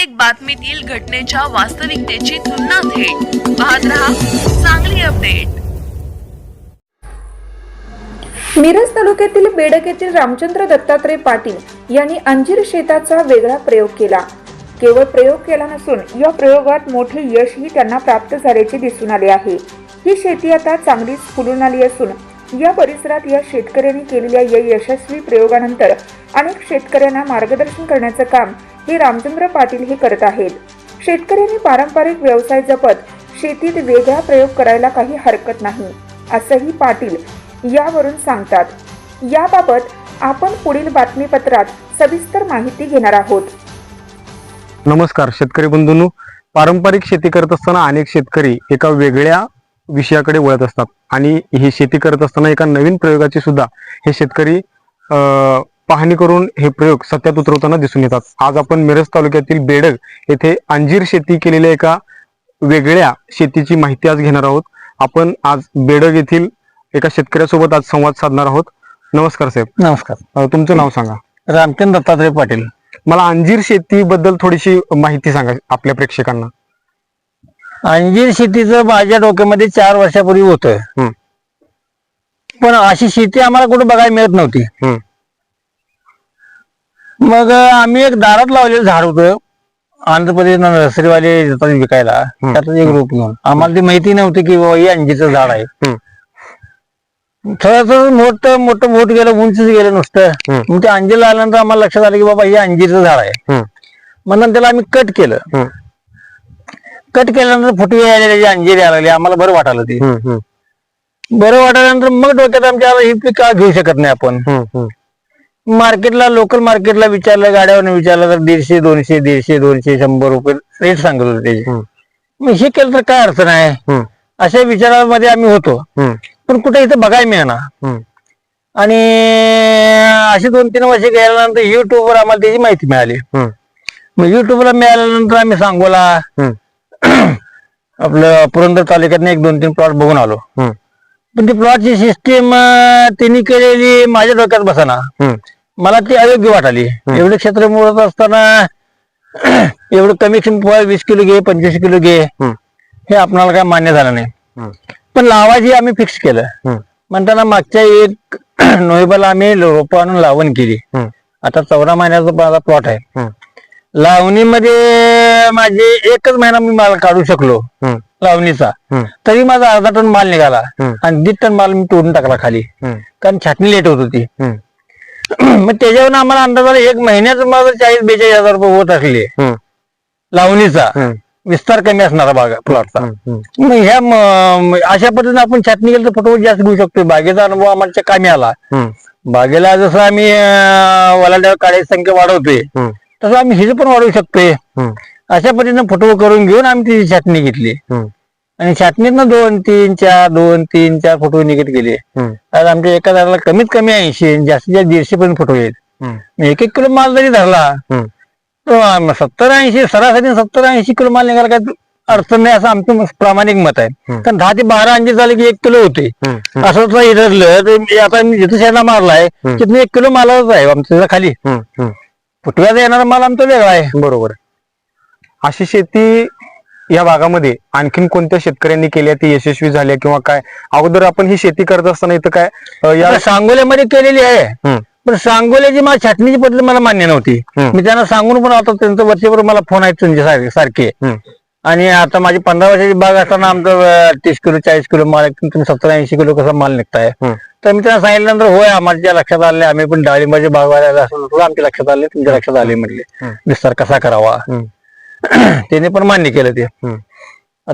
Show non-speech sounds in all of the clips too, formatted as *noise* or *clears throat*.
प्रत्येक बातमीतील घटनेच्या वास्तविकतेची तुलना थेट. पाहत रहा चांगली अपडेट. मिरज तालुक्यातील बेडक येथील रामचंद्र दत्तात्रय पाटील यांनी अंजीर शेताचा वेगळा प्रयोग केला. केवळ प्रयोग केला नसून या प्रयोगात मोठे यशही त्यांना प्राप्त झाल्याचे दिसून आले आहे. ही शेती आता चांगलीच फुलून आली असून या परिसरात या शेतकऱ्यांनी केलेल्या या यशस्वी प्रयोगानंतर अनेक शेतकऱ्यांना मार्गदर्शन करण्याचं काम हे रामचंद्र पाटील हे करत आहेत. शेतकऱ्यांनी पारंपरिक व्यवसाय जपत शेतीत वेगळा प्रयोग करायला काही हरकत नाही असंही पाटील यावरून सांगतात. याबाबत आपण पुढील बातमीपत्रात सविस्तर माहिती घेणार आहोत. नमस्कार शेतकरी बंधूंनो. पारंपरिक शेती करत असताना अनेक शेतकरी एका वेगळ्या विषयाकडे वळत असतात. आणि ही शेती करत असताना एका नवीन प्रयोगाची सुद्धा हे शेतकरी पाहणी करून हे प्रयोग सत्यात उतरवताना दिसून येतात. आज आपण मिरज तालुक्यातील बेडग येथे अंजीर शेती केलेल्या एका वेगळ्या शेतीची माहिती आज घेणार आहोत. आपण आज बेडग येथील एका शेतकऱ्यासोबत आज संवाद साधणार आहोत. नमस्कार साहेब. नमस्कार. तुमचं नाव सांगा. रामचंद्र दत्तात्रय पाटील. मला अंजीर शेतीबद्दल थोडीशी माहिती सांगा आपल्या प्रेक्षकांना. अंजीर शेतीचं माझ्या डोक्यामध्ये चार वर्षापूर्वी होतं हम्म. पण अशी शेती आम्हाला कुठे बघायला मिळत नव्हती हम्म. मग अं, आम्ही एक दारात लावलेलं झाड होतं आंध्र प्रदेश नर्सरीवाले देतात विकायला हम्म. त्यातच एक रोप घेऊन आम्हाला ती माहिती नव्हती की बाबा हे अंजीरचं झाड आहे हम्म. थोडस मोठं मोठं मोठ गेलं उंचच गेलं नुसतं हम्म. मग ते अंजीर आल्यानंतर आम्हाला लक्षात आलं की बाबा हे अंजीरचं झाड आहे हम्म. मग नंतर त्याला आम्ही कट केलं हम्म. कट केल्यानंतर फुटवे यायला त्याची अंजीर यायला लागली. आम्हाला बरं वाटायला ती. हम्म, हम्म, बरं वाटल्यानंतर मग डोक्यात आमच्या आलं, ही पीक का घेऊ शकत नाही आपण? हम्म, हम्म, मार्केटला लोकल मार्केटला विचारलं गाड्यावर विचारलं तर दीडशे दोनशे दीडशे दोनशे शंभर रुपये रेट सांगत होते त्याचे हम्म. मग हे केलं तर काय अडचण आहे? हम्म, अशा विचारामध्ये आम्ही होतो. हम्म, पण कुठे इथं बघायला मिळणार हम्म, आणि असे दोन तीन वर्ष गेल्यानंतर युट्यूबवर आम्हाला त्याची माहिती मिळाली. हम्म, मग युट्यूबला मिळाल्यानंतर आम्ही सांगोला. हम्म, *clears throat* आपलं पुरंदर तालुक्यात एक दोन तीन प्लॉट बघून आलो. हम्म, पण ती प्लॉटची सिस्टीम त्यांनी केलेली माझ्या डोक्यात बसाना. हम्म, मला ती अयोग्य वाटाली. एवढे क्षेत्र मोडत असताना *clears throat* एवढं कमी क्षम- वीस किलो घे पंचवीस किलो घे हम्म, हे आपणाला काय मान्य झालं नाही. हम्म, पण लावायची आम्ही फिक्स केलं. हम्म, म्हणताना मागच्या एक *clears throat* नोव्हेंबरला आम्ही रोपं आणून लावण केली. हम्म, आता चौदा महिन्याचा माझा प्लॉट आहे. हम्म, लावणीमध्ये माझे एकच महिना मी माल काढू शकलो. हम्म, लावणीचा. हम्म, तरी माझा अर्धा टन माल निघाला. हम्म. आणि दीड टन माल मी तोडून टाकला खाली. हम्म, कारण छाटणी लेट होत होती. हम्म, *clears throat* मग त्याच्यावर आम्हाला अंदाज आला एक महिन्याच माझं चाळीस बेचाळीस हजार रुपये होत असले. हम्म, लावणीचा. हम्म, विस्तार कमी असणारा बागा प्लॉटचा हम्म, हम्म, मग ह्या म- म- अशा पद्धतीने आपण छाटणी केली तर फटोफट जास्त घेऊ शकतो बागेचा अनुभव आम्हाला कामी आला. हम्म, बागेला जसं आम्ही वलाड्या काळ्याची संख्या वाढवतोय. हम्म, तसं आम्ही हिज पण वाढवू शकतोय. अशा पद्धतीने फटो करून घेऊन आम्ही तिची छाटणी घेतली. आणि छाटणीतनं दोन तीन चार दोन तीन चार फोटो निघत गेले. आज आमच्या एका झाडाला कमीत कमी ऐंशी जास्तीत जास्त दीडशे पर्यंत फोटो आहेत हम्म, एक एक किलो माल जरी धरला सत्तर ऐंशी सरासरी सत्तर ऐंशी किलो माल निघाला काय अडचण नाही असं आमचं प्रामाणिक मत आहे. कारण दहा ते बारा अंजी झाले की एक किलो होते. असं जर तर आता मी जिथं शेणा मारलाय हम्म. तिथं एक किलो मालाच आहे आमच्या खाली. फुटव्याचा येणारा माल आमचा वेगळा आहे. बरोबर अशी शेती या भागामध्ये आणखीन कोणत्या शेतकऱ्यांनी केल्या ती यशस्वी झाल्या किंवा काय? अगोदर आपण ही शेती करत असताना इथं काय अं, या सांगोल्यामध्ये केलेली आहे. हम्म, पण सांगोल्याची मला छाटणीची पद्धत मला मान्य नव्हती. हम्म. मी त्यांना सांगून पण आता त्यांचं वर्षभर मला फोन आहेत त्यांचे सारखे सारखे. हम्म, आणि आता माझी पंधरा वर्षाची बाग असताना आमचं तीस किलो चाळीस किलो माल सत्तर ऐंशी किलो कसा माल निघताय? हम्म, तर मी त्यांना सांगितल्यानंतर होय आम्हाला लक्षात आले आम्ही पण डाळिंबाचे बाग वाढायला असं तुला आमच्या लक्षात आले तुमच्या लक्षात आले म्हटले. विस्तार कसा करावा? *clears throat* त्याने पण मान्य केलं ते.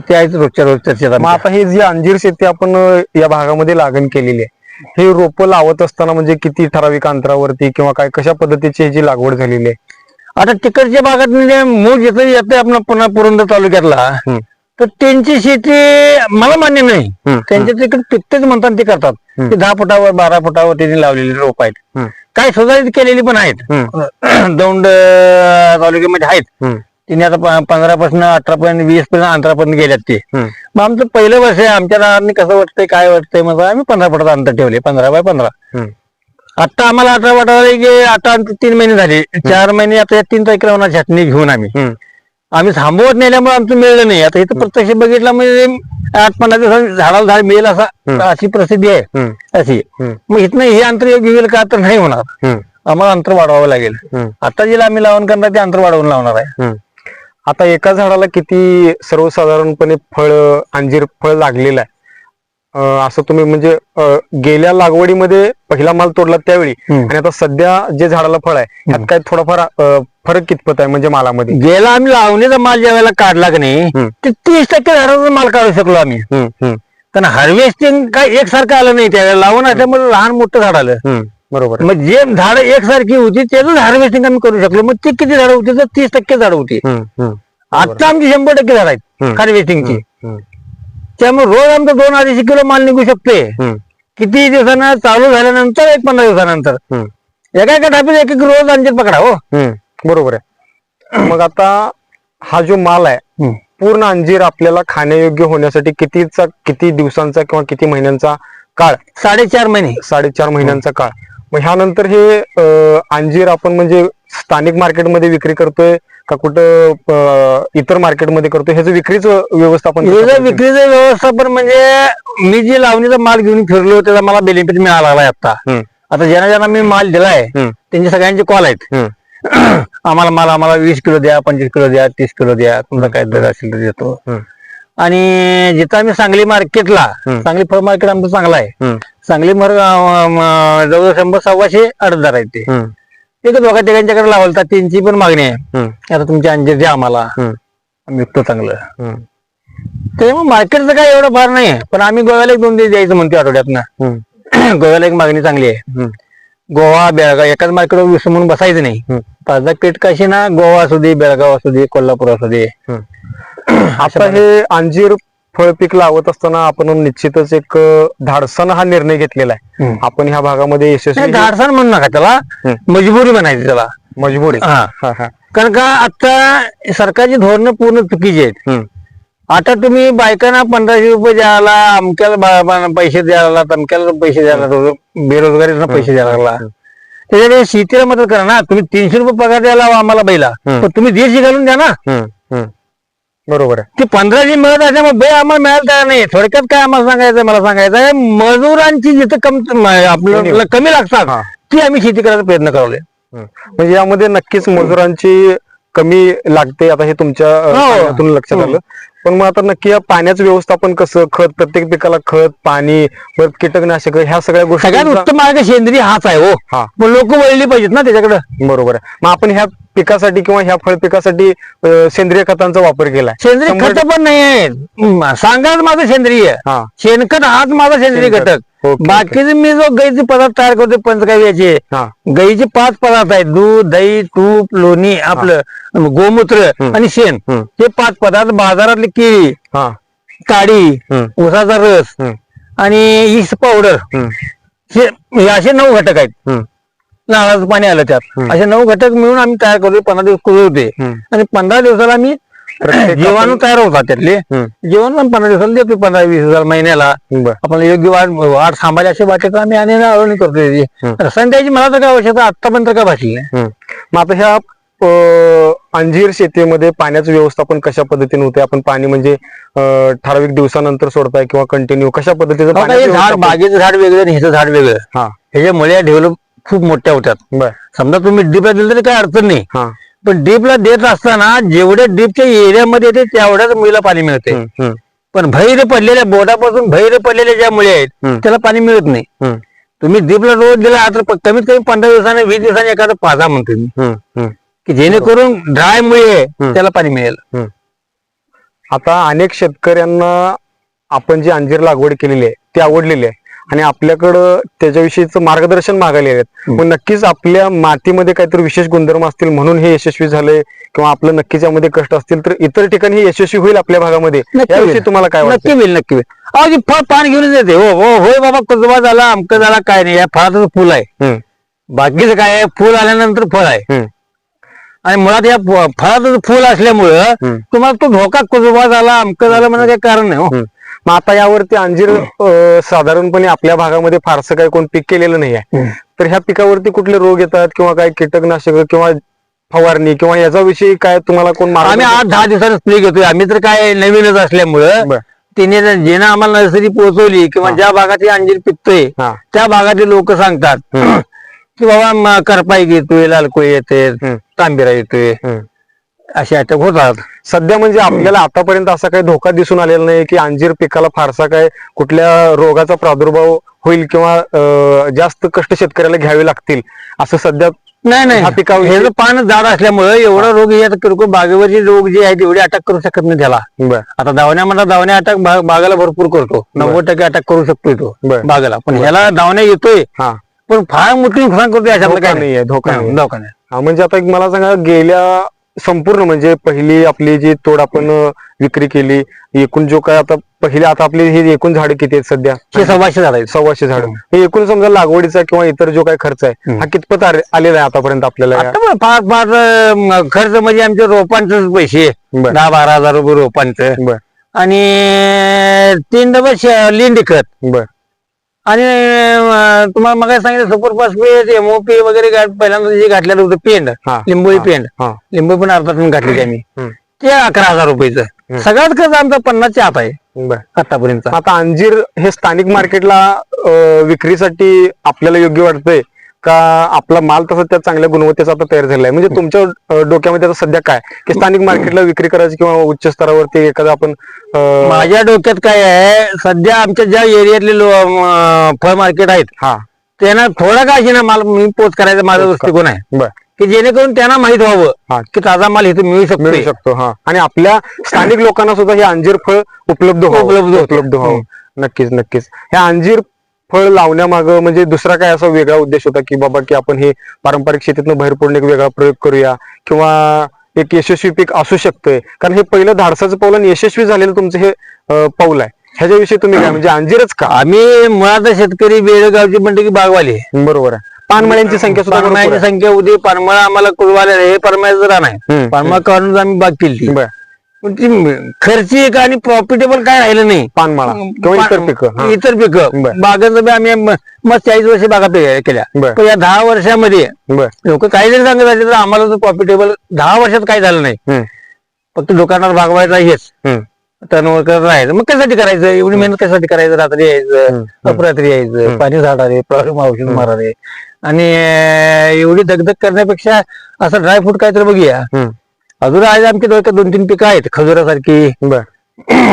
ते आहेच रोजच्या रोज चर्चेत आमच्या. आता ही जी अंजीर शेती आपण या भागामध्ये लागण केलेली आहे हे रोपं लावत असताना म्हणजे किती ठराविक अंतरावरती किंवा काय कशा पद्धतीची ह्याची लागवड झालेली आहे? आता तिकडच्या भागात म्हणजे मूळ जिथं येते आपण पुन्हा पुरंदर तालुक्यातला. तर त्यांची शेती मला मान्य नाही. हम्म, त्यांच्या तिकडे पिकतेच म्हणतात ते करतात. हम्म. ते दहा फुटावर बारा फुटावर त्यांनी लावलेली रोप आहेत. हम्म, काही सुधारित केलेली पण आहेत. हम्म, *clears throat* दौंड अं, तालुक्यामध्ये आहेत. हम्म, तिने आता पंधरा पासून अठरा पर्यंत वीस पर्यंत अंतरापर्यंत गेल्यात ते. हम्म, मग आमचं पहिलं वर्ष आहे. आमच्या रानांनी कसं वाटतंय काय वाटतंय मग आम्ही पंधरा फुटाचं अंतर ठेवले. पंधरा बाय पंधरा. हम्म, आता आम्हाला अठरा वाटायला की आता आमचे तीन महिने झाले. चार महिने आता या तीन तारखेला होणार छाटणी घेऊन आम्ही. हम्म, आम्ही थांबवत नेल्यामुळे आमचं मिळलं नाही. आता इथं प्रत्यक्ष बघितलं म्हणजे आठ पंधरा झाडाला झाड मिळेल असा अशी परिस्थिती आहे. अशी. मग इथनं हे अंतर योग्य होईल का? तर नाही होणार. आम्हाला अंतर वाढवावं लागेल. आता जिला आम्ही लावण करणार ते अंतर वाढवून लावणार आहे. आता एका झाडाला किती सर्वसाधारणपणे फळ अंजीर फळ लागलेलं आहे? असं तुम्ही म्हणजे गेल्या लागवडीमध्ये पहिला माल तोडला त्यावेळी. आणि आता सध्या जे झाडाला फळ आहे त्यात काय थोडाफार फरक कितपत आहे म्हणजे मालामध्ये? गेला आम्ही लावणीचा माल ज्या वेळेला काढला की नाही. ते तीस टक्के झाडाचा माल काढू शकलो आम्ही. कारण हार्वेस्टिंग काय एकसारखं आलं नाही त्यावेळेला लावून असल्यामुळे लहान मोठं झाड आलं. बरोबर. मग जे झाड एकसारखी होती त्याच हार्वेस्टिंग आम्ही करू शकलो. मग ती किती झाडं होती? तर तीस टक्के झाडं होती. आता आमची शंभर टक्के झाड आहेत. हार्वेस्टिंगची त्यामुळे रोज आमचं दोन अडीचशे किलो माल निघू शकते. हम्म, किती दिवसानं चालू झाल्यानंतर एक पंधरा दिवसानंतर. हम्म. एका एका टापीत एक एक रोज अंजीर पकडा हो. हम्म, बरोबर आहे. मग आता हा जो माल आहे हम्म. पूर्ण अंजीर आपल्याला खाण्यायोग्य होण्यासाठी कितीचा किती दिवसांचा किंवा किती महिन्यांचा काळ? साडेचार महिने. साडेचार महिन्यांचा काळ. मग ह्यानंतर हे अं, अंजीर आपण म्हणजे स्थानिक मार्केटमध्ये विक्री करतोय का कुठं अं, इतर मार्केटमध्ये करतोय? ह्याचं विक्रीचं व्यवस्थापन कसं हे करतोय? विक्रीचं व्यवस्थापन म्हणजे मी जे लावणीचा माल घेऊन फिरलो त्याचा मला बेनिफिट मिळाला लागलाय आता. हम्म, आता ज्यांना ज्यांना मी माल दिलाय हम्म, त्यांचे सगळ्यांचे कॉल आहेत. हम्म, *clears throat* आम्हाला माल आम्हाला वीस किलो द्या पंचवीस किलो द्या तीस किलो द्या तुमचा काय दर असेल तर देतो. हम्म, आणि जिथं आम्ही सांगली मार्केटला हम्म. सांगली फळ मार्केट आमचं चांगलं आहे. हम्म, सांगली मार्ग अं, म, जवळजवळ शंभर सव्वाशे अर्जदार आहेत ते. एक दोघा तिघांच्याकडे लावलतात त्यांची पण मागणी आहे. आता तुमचे अंजीर द्या आम्हाला. आम्ही विकतो चांगलं. त्याच्यामुळे मार्केटचं काय एवढं फार नाही. पण आम्ही गोव्याला एक दोन दिवस द्यायचं म्हणतो आठवड्यातनं. हम्म, *clears throat* गोव्याला एक मागणी चांगली आहे. गोवा बेळगाव एकाच मार्केटवर विसरून बसायचं नाही. ताजा पेट कशी ना गोवा असू दे बेळगाव असू दे कोल्हापूर असू दे. आता *clears throat* हे अंजीर फळ पीक लावत असताना आपण निश्चितच एक धाडसानं हा निर्णय घेतलेला आहे. आपण ह्या भागामध्ये यशस्वी धाडसान म्हणू नका त्याला. मजबुरी म्हणायची त्याला. मजबुरी. कारण का आता सरकारची धोरणं पूर्ण चुकीची आहेत. आता तुम्ही बायकांना पंधराशे रुपये द्यायला अमक्याला पैसे द्यायला तमक्याला पैसे द्यायला रोज- बेरोजगारीला पैसे द्यायला लागला. त्याच्यामुळे शेतीला मदत करा ना. तुम्ही तीनशे रुपये पगार द्यायला आम्हाला बैला. पण तुम्ही दीडशे घालून द्या ना. बरोबर आहे. ते पंधराशे मिळत असल्यामुळे बे आम्हाला मिळायला तयार नाही थोडक्यात काय आम्हाला सांगायचं मला सांगायचं आहे मजुरांची जिथं कम आपल्याला कमी लागतात. ती आम्ही शेती करायचा प्रयत्न करवले. म्हणजे यामध्ये नक्कीच मजुरांची कमी लागते आता हे तुमच्या हो. लक्षात आलं. पण मग आता नक्की या पाण्याचं व्यवस्थापन कसं खत प्रत्येक पिकाला खत पाणी परत कीटकनाशक ह्या सगळ्या गोष्टी सगळ्यात उत्तम मार्ग सेंद्रिय हाच आहे हो. हा. पण लोक वळली पाहिजेत ना त्याच्याकडे. बरोबर आहे. मग आपण ह्या पिकासाठी किंवा ह्या फळ पिकासाठी सेंद्रिय खतांचा वापर केलाय सेंद्रिय खत पण नाही आहेत सांगाच माझं सेंद्रिय हा शेणखत हाच माझा सेंद्रिय. घटक. बाकीचे मी जो गाईचे पदार्थ तयार करतो पंचकाव्याचे हा गाईचे पाच पदार्थ आहेत दूध दही तूप लोणी आपलं गोमूत्र आणि शेण. हे पाच पदार्थ बाजारातली केळी हा काडी. उसाचा रस. आणि ईस पावडर. हे असे नऊ घटक आहेत. नारळाचं पाणी आलं त्यात. असे नऊ घटक मिळून आम्ही तयार करतो पंधरा दिवस कुजवते हम्म. आणि पंधरा दिवसाला आम्ही जीवाणू तयार होतात त्यातले. जीवाणू आम्ही पंधरा दिवसाला देतो पंधरा वीस हजार महिन्याला. आपण योग्य वाढ वाढ सांभाळली अशी वाटेत आम्ही आणि अळवणी करतो त्याची. रसायन द्यायची मला तर काय आवश्यकता आतापर्यंत काय नाही. हम्म. मग आता ह्या अंजीर शेतीमध्ये पाण्याचं व्यवस्थापन कशा पद्धतीने होते आपण पाणी म्हणजे ठराविक दिवसानंतर सोडताय किंवा कंटिन्यू कशा पद्धतीचं हे झाड बागेचं झाड वेगळं आणि ह्याचं झाड वेगळं. हा. ह्याच्या मुळ्या डेव्हलप खूप मोठ्या होत्यात. बर. समजा तुम्ही डीपला दिलं तरी काही अडचण नाही. हा. पण डीपला देत असताना जेवढे डीपच्या एरियामध्ये येते तेवढ्याच मुलीला पाणी मिळते. हम्म, हम्म, पण भैर पडलेल्या बोटापासून भैर पडलेल्या ज्या मुळे आहेत हम्म. त्याला पाणी मिळत नाही. हम्म, तुम्ही डीपला रोज दिला आता प- कमीत कमी पंधरा दिवसाने वीस दिवसांनी एखादा पाजा म्हणतो मी. हम्म, हम्म, की जेणेकरून ड्राय मुळे त्याला पाणी मिळेल. हम्म. आता अनेक शेतकऱ्यांना आपण जी अंजीर लागवड केलेली आहे ती आवडलेली आहे. आणि आपल्याकडं त्याच्याविषयीच मार्गदर्शन मागायला आहेत. मग नक्कीच आपल्या मातीमध्ये काहीतरी विशेष गुणधर्म असतील म्हणून हे यशस्वी झाले किंवा आपलं नक्कीच यामध्ये कष्ट असतील तर इतर ठिकाणी हे यशस्वी होईल आपल्या भागामध्ये. याविषयी. तुम्हाला काय नक्की होईल नक्की होईल. फळ पाणी घेऊन येते हो हो होय बाबा कसबा झाला अमकं झाला काय नाही या फळाचं फुल आहे. बाकीचं काय आहे? फुल आल्यानंतर फळ आहे. आणि मुळात या फळाचं फुल असल्यामुळं. तुम्हाला तो धोका कुजबा झाला अमकं झालं म्हणून काही कारण नाही हो. मग आता यावरती अंजीर अं, साधारणपणे आपल्या भागामध्ये फारसं काही कोण पीक केलेलं नाही आहे हम्म. तर ह्या पिकावरती कुठले रोग येतात किंवा काय कीटकनाशक किंवा फवारणी किंवा याचा विषयी काय तुम्हाला कोण आम्ही मार्गदर्शन- आठ दहा दिवसांनी स्प्रे घेतोय आम्ही तर काय नवीनच असल्यामुळं बर. तिने जेनं आम्हाला नर्सरी पोहोचवली किंवा ज्या भागात हे अंजीर पिकतोय हा त्या भागातील लोक सांगतात. *clears throat* की बाबा म- करपाई येतोय लालकोळी येते हम्म. तांबिरा येतोय हम्म. असे अटक होतात. सध्या म्हणजे आपल्याला आतापर्यंत असा काही धोका दिसून आलेला नाही की अंजीर पिकाला फारसा काय कुठल्या रोगाचा प्रादुर्भाव होईल किंवा जास्त कष्ट शेतकऱ्याला घ्यावे लागतील. असं सध्या नाही नाही. पिकाविषयी- हे पान जाड असल्यामुळे एवढा रोग हे किरकोळ बागेवरचे रोग जे आहेत एवढे अटॅक करू शकत नाही त्याला. बर. आता दावण्यामध्ये दावण्या अटॅक बागाला भरपूर करतो. नव्वद टक्के अटॅक करू शकतोय तो. बागाला. पण ह्याला दावण्या येतोय. हा. पण फार मोठी नुकसान करतोय अशातलं धोका काय नाहीये, धोका नाही. म्हणजे आता एक मला सांगा गेल्या संपूर्ण म्हणजे पहिली आपली जी तोड आपण विक्री केली एकूण जो काय आता पहिली आता आपली ही एकूण झाडे किती आहेत सध्या? हे सव्वाशे झाडायचं सव्वाशे झाड. हे. एकूण समजा लागवडीचा किंवा इतर जो काही खर्च आहे. हा कितपत आले- आलेला आहे आतापर्यंत आपल्याला फार फार खर्च म्हणजे आमच्या रोपांचे पैसे. दहा बारा हजार रुपये रोपांचं. आणि तीन डबल लिंडी खत बर. आणि अं, तुम्हाला मग सांगितलं सुपर फॉस्फेट एमओपी वगैरे पहिल्यांदा जे घातलेलं होतं पेंड हा. लिंबोळी. पेंड. हा. लिंबू पण अर्धा टन घातलेली आम्ही हम्म. ते अकरा हजार रुपयाचं. सगळ्यात खर्च आमचा पन्नासच्या आत आहे. बर. आतापर्यंत आता अंजीर हे स्थानिक मार्केटला विक्रीसाठी आपल्याला योग्य वाटतंय. का आपला माल तसा त्या चांगल्या गुणवत्तेचा आता तयार झालाय म्हणजे तुमच्या डोक्यामध्ये आता सध्या काय? की स्थानिक मार्केटला विक्री करायची किंवा उच्च स्तरावरती एखादा आपण माझ्या डोक्यात काय आहे सध्या आमच्या ज्या एरियातले फळ मार्केट आहेत हा. त्यांना थोडा काय ना माल मी पोच करायचा माझा दृष्टिकोन आहे. बर. की जेणेकरून त्यांना माहीत हा. व्हावं की ताजा माल इथे मिळू मिळू शकतो शकतो हा. आणि आपल्या स्थानिक लोकांना सुद्धा हे अंजीर फळ उपलब्ध उपलब्ध. उपलब्ध व्हावं. नक्कीच नक्कीच. हे अंजीर फळ लावण्यामाग म्हणजे दुसरा काय असा वेगळा उद्देश होता की बाबा की आपण हे पारंपरिक शेतीतनं बाहेर पडून एक वेगळा प्रयोग करूया किंवा एक यशस्वी पीक असू शकतंय? कारण हे पहिलं धाडसाचं पाऊल आणि यशस्वी झालेलं तुमचं हे पाऊल आहे. ह्याच्याविषयी तुम्ही काय म्हणजे अंजीरच का? आम्ही मुळात शेतकरी बेळगावची म्हणतो की बागवाली बरोबर आहे. पानमळ्यांची संख्या सुद्धा भरपूर पानमळ्याची आहे. संख्या उद्या पानमळा आम्हाला कुळवाले हे पानमळ्याचं रान आहे. हम्म, पानमळा काढून आम्ही बाग केली. बर. पण ती खर्चिक आणि प्रॉफिटेबल काय राहिलं नाही. पानमाळा किंवा इतर पिकं हा. इतर पिकं. बर. बागांचं बी आम्ही म- मस्त चाळीस वर्ष बागा पे- केल्या. बर. पण या दहा वर्षामध्ये बर. लोक काही जरी सांगत असले तर आम्हाला तर प्रॉफिटेबल दहा वर्षात काय झालं नाही. हम्म, फक्त दुकानावर भागवायचा हेच. हम्म. टर्नओव्हर करत राहायचं. मग कशासाठी करायचं? एवढी मेहनत कशासाठी करायचं? रात्री यायचं हम्म. अपरात्री यायचं पाणी झाडारे प्रॉब्लेम औषध मारारे आणि अं, एवढी दगदग करण्यापेक्षा असं ड्रायफ्रूट काहीतरी बघूया. हम्म. अजून आज आमच्या दोन तीन पिकं आहेत खजुरासारखी बर.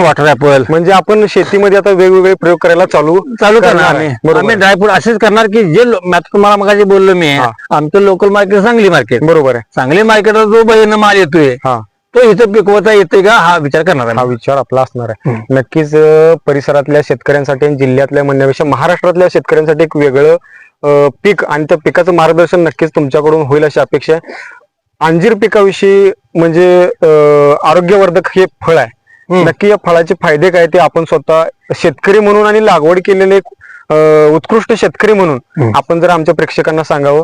वॉटर ऍपल म्हणजे आपण शेतीमध्ये आता वेगवेगळे प्रयोग करायला चालू चालू करणार आम्ही आहे. ड्रायफ्रूट असेच करणार की जे तुम्हाला मगाशी बोललो मी हा. आमचं लोकल मार्केट सांगली मार्केट बरोबर आहे. सांगली मार्केटला जो बहिण माल येतोय हा. तो इथं पिकवता येतोय का? हा विचार करणार हा आम्ही. विचार आपला असणार आहे. नक्कीच परिसरातल्या शेतकऱ्यांसाठी आणि जिल्ह्यातल्या म्हणण्यापेक्षा महाराष्ट्रातल्या शेतकऱ्यांसाठी एक वेगळं पीक आणि त्या पिकाचं मार्गदर्शन नक्कीच तुमच्याकडून होईल अशी अपेक्षा आहे. अंजीर पिकाविषयी म्हणजे आरोग्यवर्धक हे फळ आहे. नक्की या फळाचे फायदे काय ते आपण स्वतः शेतकरी म्हणून आणि लागवड केलेले उत्कृष्ट शेतकरी म्हणून. आपण जर आमच्या प्रेक्षकांना सांगावं.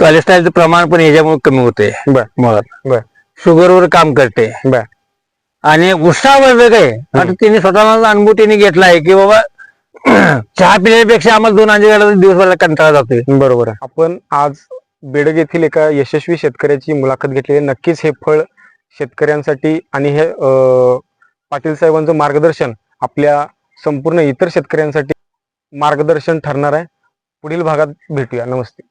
कोलेस्ट्रॉलचं प्रमाण पण याच्यामुळे कमी होते मुळात. बर. शुगरवर काम करते. बर. आणि उत्साहवर्धक आहे. आता तिने स्वतःला अनुभव तिने घेतलाय की बाबा चहा पिण्यापेक्षा आम्हाला दोन अंजे दिवसभराला कंटाळा जातोय. बरोबर आहे. आपण आज बेडग येथील एका यशस्वी शेतकऱ्याची मुलाखत घेतलेली. नक्कीच हे फळ शेतकऱ्यांसाठी आणि हे पाटील साहेबांचं मार्गदर्शन आपल्या संपूर्ण इतर शेतकऱ्यांसाठी मार्गदर्शन ठरणार आहे. पुढील भागात भेटूया. नमस्ते.